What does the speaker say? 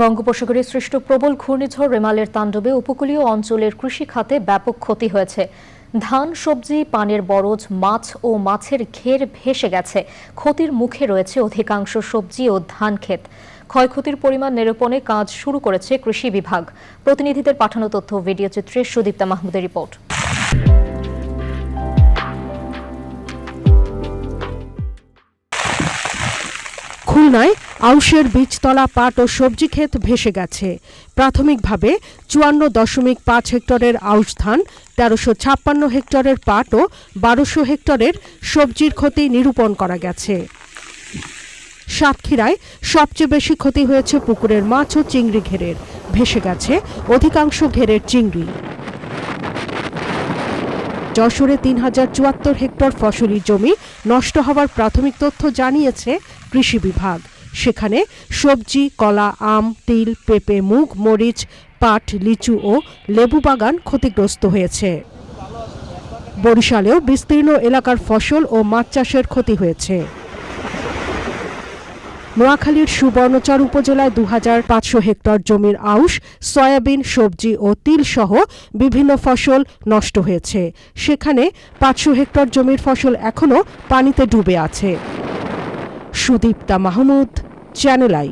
বঙ্গোপসাগরে সৃষ্ট প্রবল ঘূর্ণিঝড় রেমালের তাণ্ডবে উপকূলীয় অঞ্চলের কৃষি খাতে ব্যাপক ক্ষতি হয়েছে। ধান, সবজি, পানের বরজ, মাছ ও মাছের ঘের ভেসে গেছে। ক্ষতির মুখে রয়েছে অধিকাংশ সবজি ও ধান ক্ষেত। ক্ষয়ক্ষতির পরিমাণ নিরূপণে কাজ শুরু করেছে কৃষি বিভাগ। প্রতিনিধিদের পাঠানো তথ্য ভিডিও চিত্রে সুদীপ্তা মাহমুদের রিপোর্ট। খুলনায় আউশের বীজতলা পাট ও সবজি ক্ষেত ভেসে গেছে। প্রাথমিকভাবে চুয়ান্ন দশমিক পাঁচ হেক্টরের আউশ ধান, তেরোশো ছাপ্পান্ন হেক্টরের পাট ও বারোশো হেক্টরের সবজির ক্ষতি নিরূপণ করা গেছে। সাতক্ষীরায় সবচেয়ে বেশি ক্ষতি হয়েছে পুকুরের মাছ ও চিংড়ি ঘেরের। ভেসে গেছে অধিকাংশ ঘেরের চিংড়ি। যশোরে তিন হাজার চুয়াত্তর হেক্টর ফসলি জমি নষ্ট হওয়ার প্রাথমিক তথ্য জানিয়েছে কৃষি বিভাগ। সেখানে সবজি, কলা, আম, তিল, পেঁপে, মুগ, মরিচ, পাট, লিচু ও লেবু বাগান ক্ষতিগ্রস্ত হয়েছে। বরিশালেও বিস্তীর্ণ এলাকার ফসল ও মাছ চাষের ক্ষতি হয়েছে। নোয়াখালীর সুবর্ণচর উপজেলায় দু হাজার পাঁচশো হেক্টর জমির আউশ, সয়াবিন, সবজি ও তিল সহ বিভিন্ন ফসল নষ্ট হয়েছে। সেখানে পাঁচশো হেক্টর জমির ফসল এখনও পানিতে ডুবে আছে। Sudipta Mahmud, channel I.